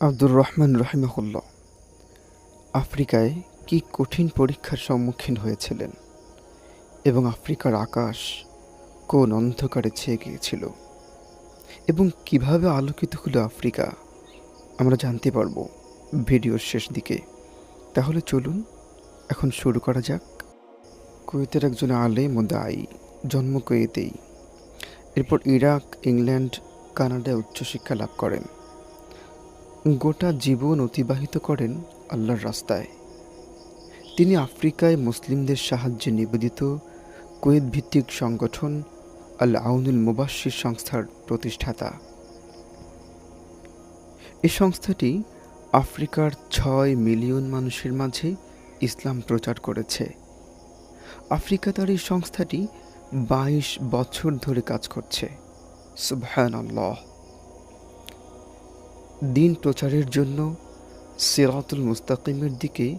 আব্দুর রহমান রহিমাহুল্লাহ, আফ্রিকায় কি কঠিন পরীক্ষার সম্মুখীন হয়েছিলেন এবং আফ্রিকার আকাশ কোন অন্ধকারে ছেয়ে গিয়েছিল? এবং কীভাবে আলোকিত হলো আফ্রিকা? আমরা জানতে পারব ভিডিওর শেষ দিকে। তাহলে চলুন, এখন শুরু করা যাক। কুয়েতের একজন আলেম ও দায়ী জন্ম কুয়েতেই। এরপর ইরাক, ইংল্যান্ড, কানাডায় উচ্চশিক্ষা লাভ করেন। গোটা জীবন অতিবাহিত করেন আল্লাহর রাস্তায়। তিনি আফ্রিকায় মুসলিমদের সাহায্যে নিবেদিত কুয়েত ভিত্তিক সংগঠন আল আউনুল মুবাশির সংস্থার প্রতিষ্ঠাতা। এ সংস্থাটি আফ্রিকার ছয় মিলিয়ন মানুষের মাঝে ইসলাম প্রচার করেছে। আফ্রিকা তার এই সংস্থাটি বাইশ বছর ধরে কাজ করছে। সুবহান আল্লাহ দিন প্রচারের জন্য সিরাতুল মুস্তাকিমের দিকে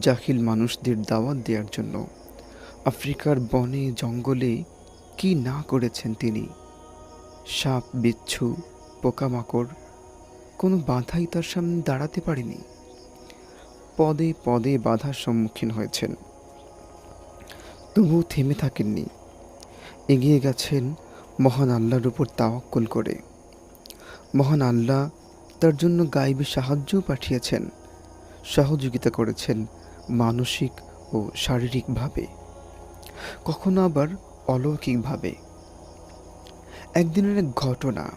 জাহিল মানুষদের দাওয়াত দেওয়ার জন্য আফ্রিকার বনে, জঙ্গলে কি না করেছেন তিনি? সাপ, বিচ্ছু, পোকামাকড়, কোনো বাধাই তার সামনে দাঁড়াতে পারেনি। পদে পদে বাধার সম্মুখীন হয়েছেন। তবুও থেমে থাকেননি। এগিয়ে গেছেন মহান আল্লাহর উপর তাওয়াক্কুল করে। মহান আল্লাহ তার জন্য গাইবে সাহায্যও পাঠিয়েছেন। সহযোগিতা করেছেন মানসিক ও শারীরিকভাবে। কখনো আবার অলৌকিকভাবে। একদিনের এক ঘটনা।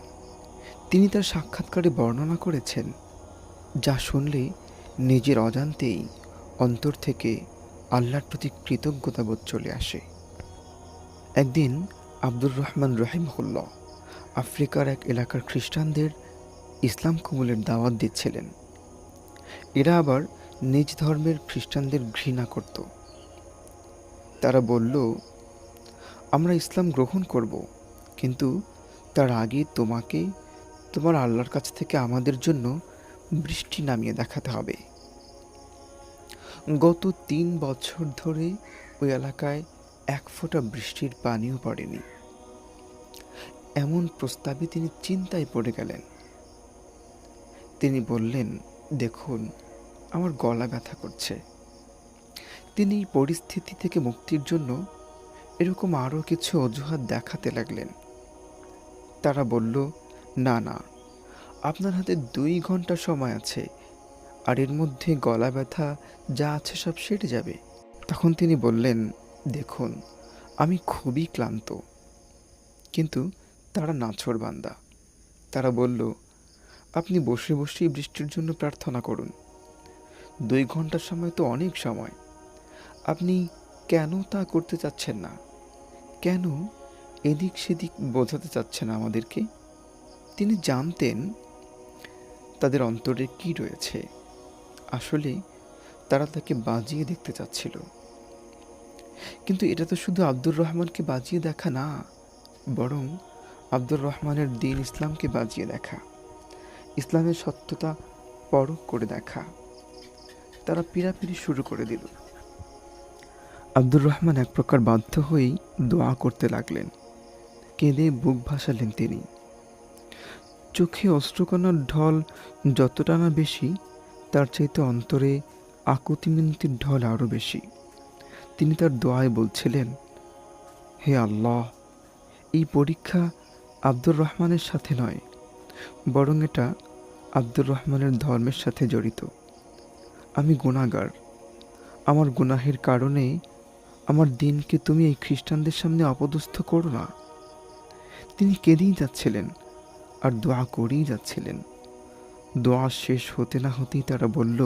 তিনি তার সাক্ষাৎকারে বর্ণনা করেছেন, যা শুনলে নিজের অজান্তেই অন্তর থেকে আল্লাহর প্রতি কৃতজ্ঞতাবোধ চলে আসে। একদিন আব্দুর রহমান রহিমহুল্লাহ আফ্রিকার এক এলাকার খ্রিস্টানদের ইসলাম কবুলের দাওয়াত দিচ্ছিলেন। এরা আবার নিজ ধর্মের খ্রিস্টানদের ঘৃণা করত। তারা বলল, আমরা ইসলাম গ্রহণ করব, কিন্তু তার আগে তোমাকে, তোমার আল্লাহর কাছ থেকে আমাদের জন্য বৃষ্টি নামিয়ে দেখাতে হবে। গত তিন বছর ধরে ওই এলাকায় এক ফোঁটা বৃষ্টির পানিও পড়েনি। এমন প্রস্তাবে তিনি চিন্তায় পড়ে গেলেন। তিনি বললেন, দেখুন, আমার গলা ব্যথা করছে। তিনি পরিস্থিতি থেকে মুক্তির জন্য এরকম আরও কিছু অজুহাত দেখাতে লাগলেন। তারা বলল, না না, আপনার হাতে দুই ঘণ্টা সময় আছে, আর এর মধ্যে গলা ব্যথা যা আছে সব সেরে যাবে। তখন তিনি বললেন, দেখুন, আমি খুবই ক্লান্ত। কিন্তু তারা নাছর বান্দা তারা বলল আপনি বসে বসেই বৃষ্টির জন্য প্রার্থনা করুন। দুই ঘণ্টার সময় তো অনেক সময়। আপনি কেন তা করতে চাচ্ছেন না? কেন এদিক সেদিক বোঝাতে চাচ্ছেন আমাদেরকে? তিনি জানতেন তাদের অন্তরে কি রয়েছে। আসলে তারা তাকে বাজিয়ে দেখতে চাচ্ছিল। কিন্তু এটা তো শুধু আব্দুর রহমানকে বাজিয়ে দেখা না, বরং আব্দুর রহমানের দিন ইসলামকে বাজিয়ে দেখা। ইসলামের সত্যতা পরখ করে দেখা। তারা পিড়াপিড়ি শুরু করে দিল। আব্দুর রহমান এক প্রকার বাধ্য হয়েই দোয়া করতে লাগলেন। কেঁদে বুক ভাসালেন তিনি। চোখে অস্ত্রকণার ঢল যতটা না বেশি, তার চাইতে অন্তরে আকুতি মিনতির ঢল আরও বেশি। তিনি তার দোয়ায় বলছিলেন, হে আল্লাহ, এই পরীক্ষা আব্দুর রহমানের সাথে নয় বরং এটা আব্দুর রহমানের ধর্মের সাথে জড়িত। আমি গুণাগার আমার গুনাহের কারণে আমার দিনকে তুমি এই খ্রিস্টানদের সামনে অপদস্থ করো না। তিনি কেঁদেই যাচ্ছিলেন আর দোয়া করেই যাচ্ছিলেন। দোয়া শেষ হতে না হতেই তারা বলল,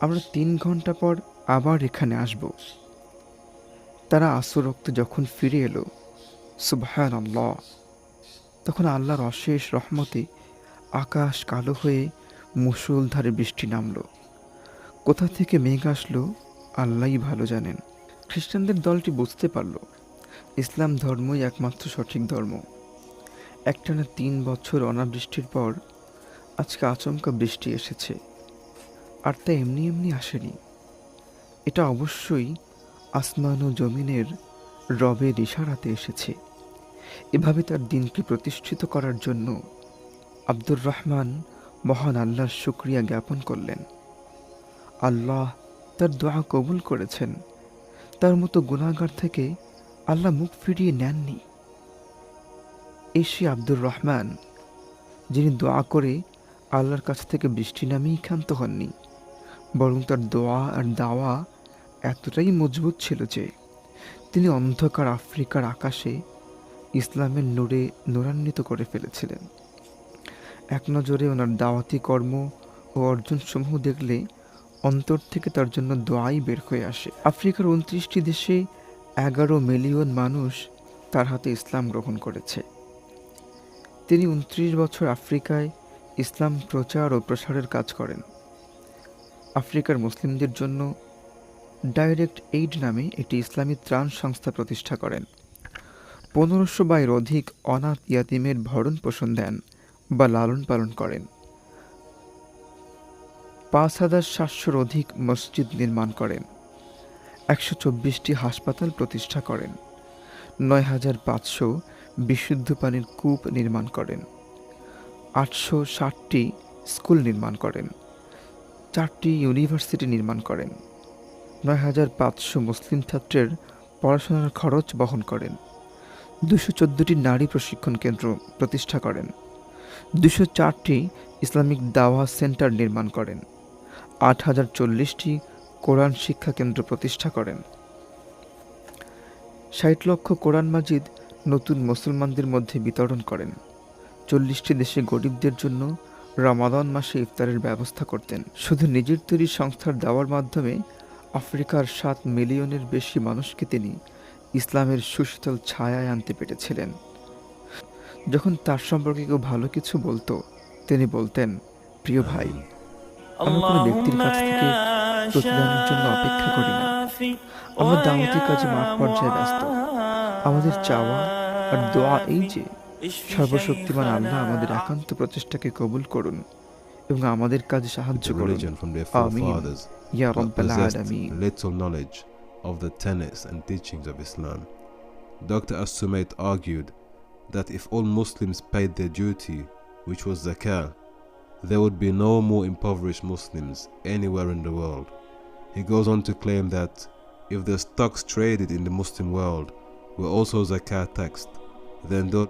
আমরা তিন ঘণ্টা পর আবার এখানে আসব। তারা আসরক্ত যখন ফিরে এলো আল্লাহ তখন আল্লাহর অশেষ রহমতে আকাশ কালো হয়ে মুসলধারে বৃষ্টি নামল। কোথা থেকে মেঘ আসলো, আল্লাহই ভালো জানেন। খ্রিস্টানদের দলটি বুঝতে পারল, ইসলাম ধর্মই একমাত্র সঠিক ধর্ম। একটানা তিন বছর অনাবৃষ্টির পর আজকে আচমকা বৃষ্টি এসেছে, আর তা এমনি এমনি আসেনি। এটা অবশ্যই আসমান ও জমিনের রবের ইশারাতে এসেছে। এভাবে তার দিনকে প্রতিষ্ঠিত করার জন্য আব্দুর রহমান মহান আল্লাহর শুক্রিয়া জ্ঞাপন করলেন। আল্লাহ তার দোয়া কবুল করেছেন। তার মতো গুণাগার থেকে আল্লাহ মুখ ফিরিয়ে নেননি। এসে আব্দুর রহমান, যিনি দোয়া করে আল্লাহর কাছ থেকে বৃষ্টি নামেই ক্ষান্ত হননি, বরং তার দোয়া আর দাওয়া এতটাই মজবুত ছিল যে তিনি অন্ধকার আফ্রিকার আকাশে ইসলামের নূরে নূরান্বিত করে ফেলেছিলেন। এক নজরে ওনার দাওয়াতি কর্ম ও অর্জনসমূহ দেখলে অন্তর থেকে তার জন্য দোয়াই বের হয়ে আসে। আফ্রিকার উনত্রিশটি দেশে এগারো মিলিয়ন মানুষ তার হাতে ইসলাম গ্রহণ করেছে। তিনি উনত্রিশ বছর আফ্রিকায় ইসলাম প্রচার ও প্রসারের কাজ করেন। আফ্রিকার মুসলিমদের জন্য ডাইরেক্ট এইড নামে একটি ইসলামী ত্রাণ সংস্থা প্রতিষ্ঠা করেন। পনেরোশো বাইর অধিক অনাথ ইয়াতিমের ভরণ পোষণ দেন বা লালন পালন করেন। পাঁচ হাজার সাতশোর অধিক মসজিদ নির্মাণ করেন। একশো চব্বিশটি হাসপাতাল প্রতিষ্ঠা করেন। নয় হাজার পাঁচশো বিশুদ্ধ পানির কূপ নির্মাণ করেন। আটশো ষাটটি স্কুল নির্মাণ করেন। চারটি ইউনিভার্সিটি নির্মাণ করেন। নয় হাজার পাঁচশো মুসলিম ছাত্রের পড়াশোনার খরচ বহন করেন। দুশো চোদ্দোটি নারী প্রশিক্ষণ কেন্দ্র প্রতিষ্ঠা করেন। দুশো চারটি ইসলামিক দাওয়া সেন্টার নির্মাণ করেন। আট হাজার চল্লিশটি কোরআন শিক্ষা কেন্দ্র প্রতিষ্ঠা করেন। ষাট লক্ষ কোরআন মাজিদ নতুন মুসলমানদের মধ্যে বিতরণ করেন। চল্লিশটি দেশে গরিবদের জন্য রমাদান মাসে ইফতারের ব্যবস্থা করতেন। শুধু নিজের তৈরি সংস্থার দেওয়ার মাধ্যমে আফ্রিকার সাত মিলিয়নের বেশি মানুষকে তিনি ইসলামের সুশীতল ছায়ায় আনতে পেরেছিলেন। যখন তার সম্পর্কে কেউ ভালো কিছু বলতো তিনি বলতেন প্রিয় ভাই আমি কোনো ব্যক্তির কাছ থেকে প্রতিদানের জন্য অপেক্ষা করি না। আমরা দাওয়াতি কাজে মাঠ পর্যায়ে ব্যস্ত। আমাদের চাওয়া আর দোয়া এই যে সর্বশক্তিমান আল্লাহ আমাদের একান্ত প্রচেষ্টাকে কবুল করুন এবং আমাদের কাজে সাহায্য করুন। their ইয়া রব্বাল আলামিন। little knowledge of the tenets and teachings of Islam. Dr. As-Sumait argued that if all Muslims paid their duty, which was zakah, there would be no more impoverished Muslims anywhere in the world. He goes on to claim that if the stocks traded in the Muslim world were also zakah taxed, then those